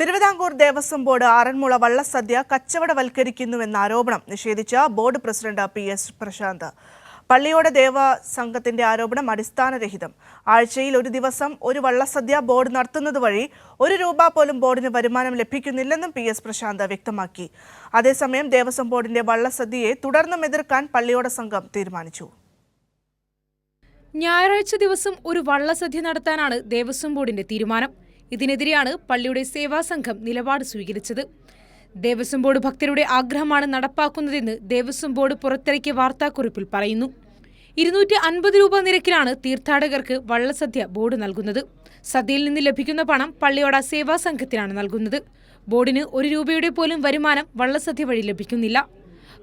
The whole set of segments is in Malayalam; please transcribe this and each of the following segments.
തിരുവിതാംകൂർ ദേവസ്വം ബോർഡ് ആറന്മുള വള്ളസദ്യ കച്ചവടവൽക്കരിക്കുന്നുവെന്ന ആരോപണം നിഷേധിച്ച board president P S Prasanth. പള്ളിയോട് ദേവ സംഘത്തിന്റെ ആരോപണം അടിസ്ഥാനരഹിതം. ആഴ്ചയിൽ ഒരു ദിവസം ഒരു വള്ളസദ്യ ബോർഡ് നടത്തുന്നത് വഴി ഒരു രൂപ പോലും ബോർഡിന് വരുമാനം ലഭിക്കുന്നില്ലെന്നും പി എസ് പ്രശാന്ത് വ്യക്തമാക്കി. അതേസമയം ദേവസ്വം ബോർഡിന്റെ വള്ളസദ്യയെ തുടർന്നും എതിർക്കാൻ പള്ളിയോട് സംഘം തീരുമാനിച്ചു. ഞായറാഴ്ച ദിവസം ഒരു വള്ളസദ്യ നടത്താനാണ് ദേവസ്വം ബോർഡിന്റെ തീരുമാനം. ഇതിനെതിരെയാണ് പള്ളിയുടെ സേവാസംഘം നിലപാട് സ്വീകരിച്ചത്. ദേവസ്വം ബോർഡ് ഭക്തരുടെ ആഗ്രഹമാണ് നടപ്പാക്കുന്നതെന്ന് ദേവസ്വം ബോർഡ് പുറത്തിറക്കിയ വാർത്താക്കുറിപ്പിൽ പറയുന്നു. ഇരുന്നൂറ്റി അൻപത് രൂപ നിരക്കിലാണ് തീർത്ഥാടകർക്ക് വള്ളസദ്യ ബോർഡ് നൽകുന്നത്. സദ്യയിൽ നിന്ന് ലഭിക്കുന്ന പണം പള്ളിയോട സേവാ സംഘത്തിനാണ് നൽകുന്നത്. ബോർഡിന് ഒരു രൂപയുടെ പോലും വരുമാനം വള്ളസദ്യ വഴി ലഭിക്കുന്നില്ല.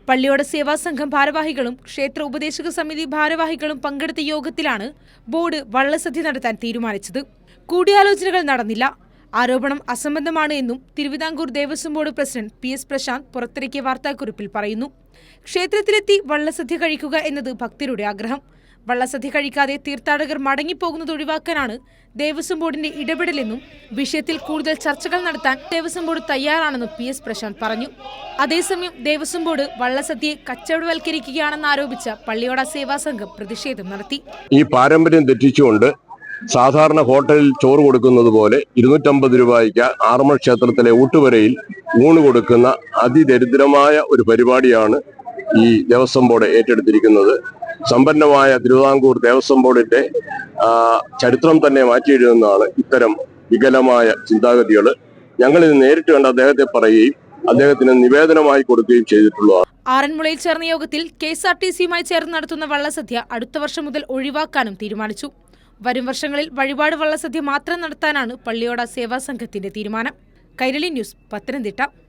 പള്ളിയോട് സേവാ സംഘം ഭാരവാഹികളും ക്ഷേത്ര ഉപദേശക സമിതി ഭാരവാഹികളും പങ്കെടുത്ത യോഗത്തിലാണ് ബോർഡ് വള്ളസദ്യ നടത്താൻ തീരുമാനിച്ചത്. കൂടിയാലോചനകൾ നടന്നില്ല. ആരോപണം അസംബന്ധമാണ് എന്നും Thiruvithamkoor Devaswom board president P S Prasanth പുറത്തിറക്കിയ വാർത്താക്കുറിപ്പിൽ പറയുന്നു. ക്ഷേത്രത്തിലെത്തി വള്ളസദ്യ കഴിക്കുക എന്നത് ഭക്തരുടെ ആഗ്രഹം. വള്ളസദ്യ കഴിക്കാതെ തീർത്ഥാടകർ മടങ്ങിപ്പോകുന്നത് ഒഴിവാക്കാനാണ് ദേവസ്വം ബോർഡിന്റെ ഇടപെടലെന്നും വിഷയത്തിൽ കൂടുതൽ ചർച്ചകൾ നടത്താൻ ദേവസ്വം ബോർഡ് തയ്യാറാണെന്നും പി എസ് പ്രശാന്ത് പറഞ്ഞു. അതേസമയം ദേവസ്വം ബോർഡ് വള്ളസദ്യയെ കച്ചവടവൽക്കരിക്കുകയാണെന്ന് ആരോപിച്ച പള്ളിയോട സേവാ സംഘം പ്രതിഷേധം നടത്തി. ഈ പാരമ്പര്യം തെറ്റിച്ചുകൊണ്ട് സാധാരണ ഹോട്ടലിൽ ചോറ് കൊടുക്കുന്നത് പോലെ ഇരുന്നൂറ്റമ്പത് രൂപയ്ക്ക് ആറന്മുള ക്ഷേത്രത്തിലെ ഊട്ടുവരയിൽ ഊണ് കൊടുക്കുന്ന അതിദരിദ്രമായ ഒരു പരിപാടിയാണ് ഈ ദേവസ്വം ബോർഡ് ഏറ്റെടുത്തിരിക്കുന്നത്. സമ്പന്നമായ തിരുവിതാംകൂർ ദേവസ്വം ബോർഡിന്റെ ചരിത്രം തന്നെ മാറ്റിയെഴുതുന്നതാണ് ഇത്തരം വികലമായ ചിന്താഗതികൾ ഞങ്ങൾ ഇത് നേരിട്ട് കണ്ട അദ്ദേഹത്തെ പറയുകയും അദ്ദേഹത്തിന് നിവേദനമായി കൊടുക്കുകയും ചെയ്തിട്ടുള്ളതാണ്. ആറന്മുളയിൽ ചേർന്ന യോഗത്തിൽ കെ എസ് ആർ ടി സിയുമായി ചേർന്ന് നടത്തുന്ന വള്ളസദ്യ അടുത്ത വർഷം മുതൽ ഒഴിവാക്കാനും തീരുമാനിച്ചു. വരും വർഷങ്ങളിൽ വഴിപാട് വള്ളസദ്യ മാത്രം നടത്താനാണ് പള്ളിയോട സേവാ സംഘത്തിന്റെ തീരുമാനം. കൈരളി ന്യൂസ് പത്തനംതിട്ട.